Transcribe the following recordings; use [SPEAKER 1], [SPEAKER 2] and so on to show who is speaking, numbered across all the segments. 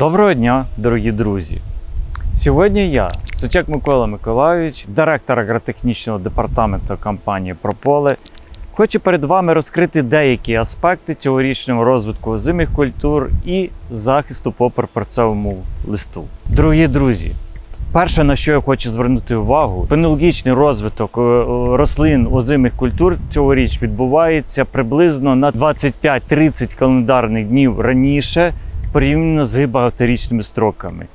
[SPEAKER 1] Доброго дня, дорогі друзі! Сьогодні я, Сучак Микола Миколайович, директор агротехнічного департаменту компанії Прополе, хочу перед вами розкрити деякі аспекти цьогорічного розвитку озимих культур і захисту по перцевому листу. Дорогі друзі, перше, на що я хочу звернути увагу, фенологічний розвиток е, рослин озимих культур цьогоріч відбувається приблизно на 25-30 календарних днів раніше порівняно з багаторічними строками.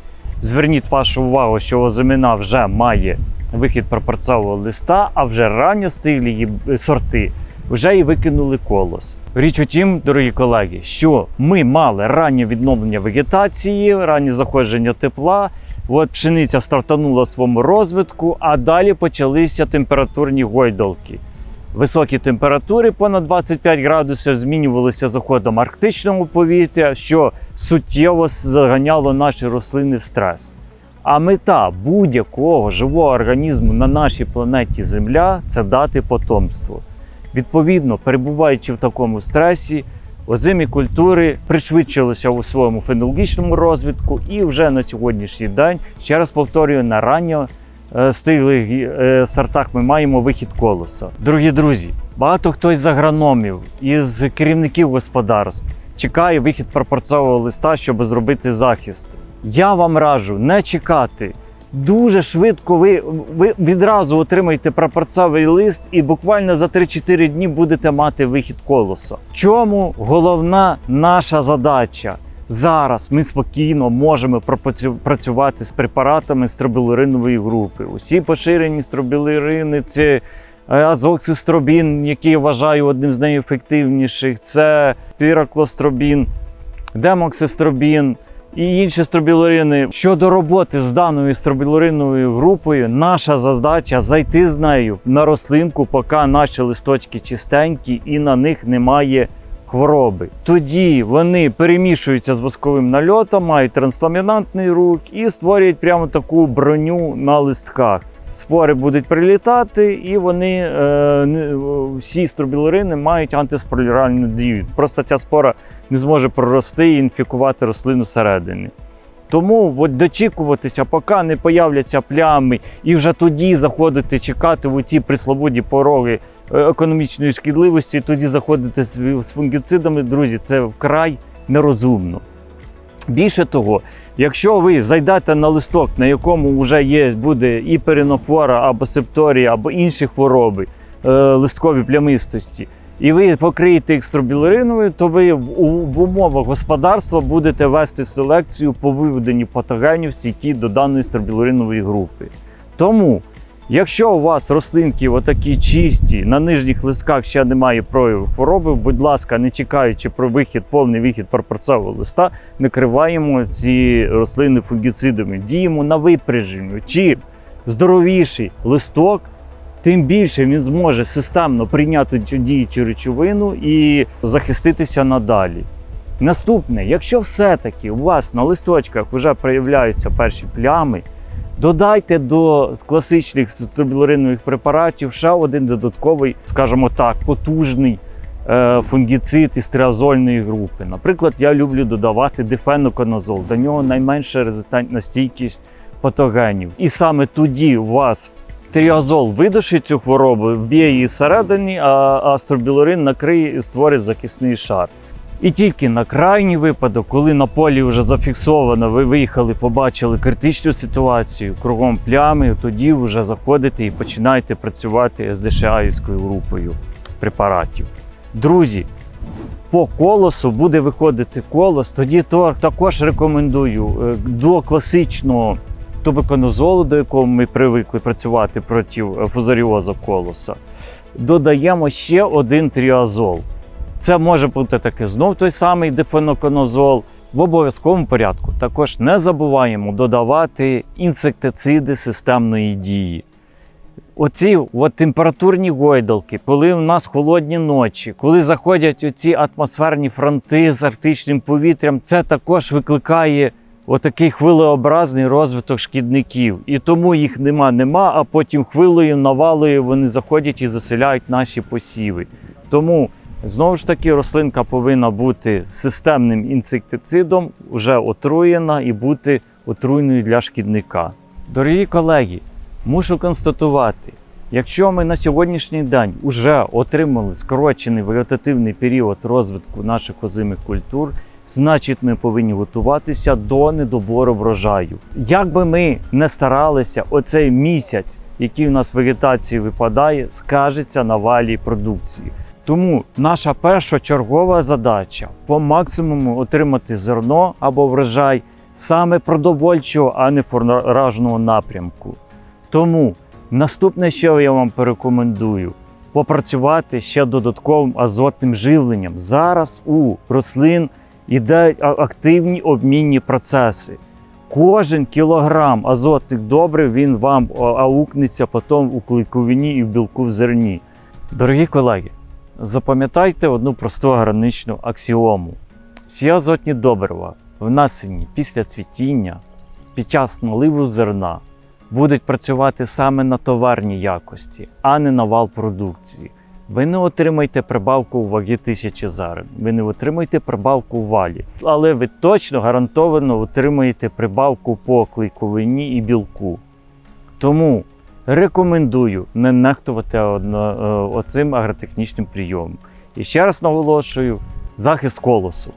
[SPEAKER 1] Зверніть вашу увагу, що озимина вже має вихід пропорцового листа, а вже ранньостиглі її сорти вже і викинули колос. Річ у тім, дорогі колеги, що ми мали раннє відновлення вегетації, раннє заходження тепла. От пшениця стартанула в своєму розвитку, а далі почалися температурні гойдолки. Високі температури понад 25 градусів змінювалися заходом арктичного повітря, що суттєво заганяло наші рослини в стрес. А мета будь-якого живого організму на нашій планеті Земля це дати потомство. Відповідно, перебуваючи в такому стресі, озимі культури пришвидшилися у своєму фенологічному розвитку, і вже на сьогоднішній день, ще раз повторюю, на ранньо стиглих е, сортах ми маємо вихід колоса. Дорогі друзі, багато хто із агрономів, із керівників господарств чекає вихід пропорцового листа, щоб зробити захист. Я вам раджу не чекати. Дуже швидко ви, ви відразу отримаєте прапорцевий лист і буквально за 3-4 дні будете мати вихід колоса. Чому головна наша задача? Зараз ми спокійно можемо працювати з препаратами стробілуринової групи. Усі поширені стробілурини це азоксистробін, який я вважаю одним з найефективніших. Це піроклостробін, демоксистробін і інші стробілурини. Щодо роботи з даною стробілуриновою групою, наша задача зайти з нею на рослинку, поки наші листочки чистенькі і на них немає хвороби. Тоді вони перемішуються з восковим нальотом, мають трансламінантний рух і створюють прямо таку броню на листках. Спори будуть прилітати, і вони е, не- всі стробілурини мають антиспоральну дію. Просто ця спора не зможе прорости і інфікувати рослину зсередини. Тому от дочікуватися, поки не появляться плями, і вже тоді заходити, чекати в ці присловуді пороги е, економічної шкідливості, тоді заходити з фунгіцидами, друзі, це вкрай нерозумно. Більше того, якщо ви зайдете на листок, на якому вже є буде і перинофора, або септорія, або інші хвороби, е, листкові плямистості, і ви покриєте їх стробілуриновою, то ви в, умовах господарства будете вести селекцію по виведенню патогенів стійкі до даної стробілуринової групи. Тому, якщо у вас рослинки отакі чисті, на нижніх листках ще немає прояву хвороби, будь ласка, не чекаючи про вихід, повний вихід пропорцового листа, накриваємо ці рослини фунгіцидами, діємо на випряження. Чим здоровіший листок, тим більше він зможе системно прийняти цю діючу речовину і захиститися надалі. Наступне, якщо все-таки у вас на листочках вже проявляються перші плями, додайте до класичних стробілуринових препаратів ще один додатковий, скажімо так, потужний е, фунгіцид із триазольної групи. Наприклад, я люблю додавати дифеноконазол. До нього найменша резистентна стійкість патогенів. І саме тоді у вас тріазол видушить цю хворобу, вб'є її зсередині, а, а стробілурин накриє і створить захисний шар. І тільки на крайній випадок, коли на полі вже зафіксовано, ви виїхали, побачили критичну ситуацію, кругом плями, тоді вже заходите і починаєте працювати з ДШАївською групою препаратів. Друзі, по колосу буде виходити колос, тоді то також рекомендую е, до класичного тубеконозолу, до якого ми привикли працювати проти е, фузаріоза колоса, додаємо ще один тріазол. Це може бути таки знов той самий дифеноконозол. В обов'язковому порядку також не забуваємо додавати інсектициди системної дії. Оці от температурні гойдалки, коли в нас холодні ночі, коли заходять оці атмосферні фронти з арктичним повітрям, це також викликає отакий хвилеобразний розвиток шкідників. І тому їх нема, нема, а потім хвилею, навалою вони заходять і заселяють наші посіви. Тому Знову ж таки, рослинка повинна бути системним інсектицидом, вже отруєна і бути отруйною для шкідника. Дорогі колеги, мушу констатувати, якщо ми на сьогоднішній день вже отримали скорочений вегетативний період розвитку наших озимих культур, значить ми повинні готуватися до недобору врожаю. Як би ми не старалися, оцей місяць, який у нас вегетації випадає, скажеться на валій продукції. Тому наша першочергова задача по максимуму отримати зерно або врожай саме продовольчого, а не фуражного напрямку. Тому наступне, що я вам порекомендую, попрацювати ще додатковим азотним живленням. Зараз у рослин а- активні обмінні процеси. Кожен кілограм азотних добрив він вам аукнеться потім у клейковині і в білку в зерні. Дорогі колеги, запам'ятайте одну просту агроничну аксіому. Всі азотні добрива, внесені після цвітіння, під час наливу зерна, будуть працювати саме на товарній якості, а не на вал продукції. Ви не отримаєте прибавку у вагі тисячі зерен, ви не отримаєте прибавку у валі, але ви точно гарантовано отримаєте прибавку по клейковині і білку. Тому рекомендую не нехтувати е, оцим агротехнічним прийомом. І ще раз наголошую: захист колосу.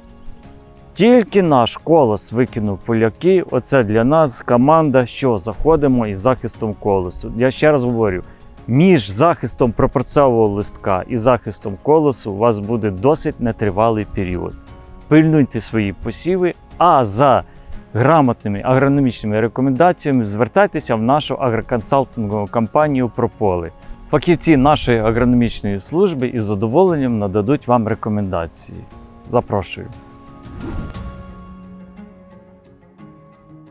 [SPEAKER 1] Тільки наш колос викинув поляки. Оце для нас команда, що заходимо із захистом колосу. Я ще раз говорю: між захистом пропорцевого листка і захистом колосу у вас буде досить нетривалий період. Пильнуйте свої посіви, а за грамотними агрономічними рекомендаціями звертайтеся в нашу агроконсалтингову компанію Прополи. Фахівці нашої агрономічної служби із задоволенням нададуть вам рекомендації. Запрошую.